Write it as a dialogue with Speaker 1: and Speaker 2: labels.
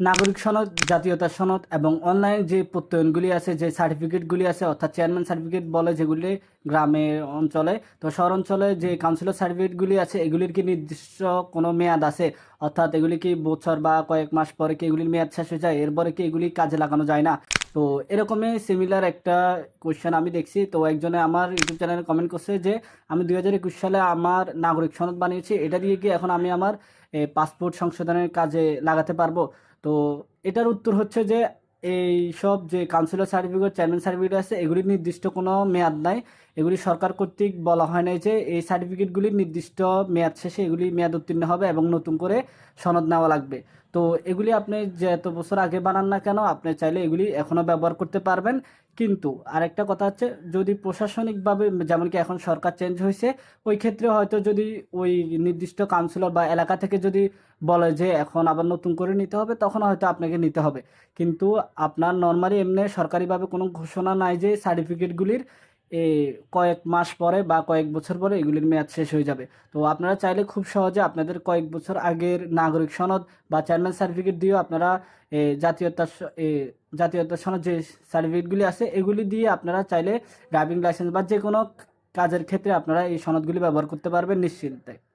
Speaker 1: নাগরিক সনদ, জাতীয়তা সনদ এবং অনলাইন যে প্রত্যয়নগুলি আছে, যে সার্টিফিকেটগুলি আছে, অর্থাৎ চেয়ারম্যান সার্টিফিকেট বলে যেগুলি গ্রামের অঞ্চলে, তো শহর অঞ্চলে যে কাউন্সিলর সার্টিফিকেটগুলি আছে, এগুলির কি নির্দিষ্ট কোনো মেয়াদ আছে? অর্থাৎ এগুলি কি বছর বা কয়েক মাস পরে কি এগুলির মেয়াদ শেষ হয়ে যায়? এরপরে কি এগুলি কাজে লাগানো যায় না? তো এরকমই সিমিলার একটা কোয়েশ্চেন আমি দেখছি। তো একজনে আমার ইউটিউব চ্যানেলে কমেন্ট করছে যে, আমি দুই হাজার একুশ সালে আমার নাগরিক সনদ বানিয়েছি, এটা দিয়ে কি এখন আমি আমার পাসপোর্ট সংশোধনের কাজে লাগাতে পারব? তো এটার উত্তর হচ্ছে যে, এই সব যে কাউন্সিলর সার্টিফিকেট চেয়ারম্যান সার্টিফিকেট আছে এগুলির নির্দিষ্ট কোনো মেয়াদ নাই। এগুলি সরকার কর্তৃক বলা হয় নাই যে, এই সার্টিফিকেটগুলির নির্দিষ্ট মেয়াদ শেষে এগুলি মেয়াদ উত্তীর্ণ হবে এবং নতুন করে সনদ নেওয়া লাগবে। তো এগুলি আপনি যে এত বছর আগে বানান না কেন, আপনি চাইলে এগুলি এখনও ব্যবহার করতে পারবেন। কিন্তু আরেকটা কথা হচ্ছে, যদি প্রশাসনিকভাবে যেমন কি এখন সরকার চেঞ্জ হয়েছে, ওই ক্ষেত্রে হয়তো যদি ওই নির্দিষ্ট কাউন্সিলর বা এলাকা থেকে যদি বলে যে এখন আবার নতুন করে নিতে হবে, তখন হয়তো আপনাকে নিতে হবে। কিন্তু আপনার নর্মালি এমনি সরকারিভাবে কোনো ঘোষণা নাই যে সার্টিফিকেটগুলির কয়েক মাস পরে বা কয়েক বছর পরে এগুলির মেয়াদ শেষ হয়ে যাবে। তো আপনারা চাইলে খুব সহজে আপনাদের কয়েক বছর আগের নাগরিক সনদ বা চেয়ারম্যান সার্টিফিকেট দিয়েও আপনারা জাতীয়তা জাতীয়তা সনদ যে সার্টিফিকেটগুলি আছে, এগুলি দিয়ে আপনারা চাইলে ড্রাইভিং লাইসেন্স বা যে কোনো কাজের ক্ষেত্রে আপনারা এই সনদগুলি ব্যবহার করতে পারবেন নিশ্চিন্তে।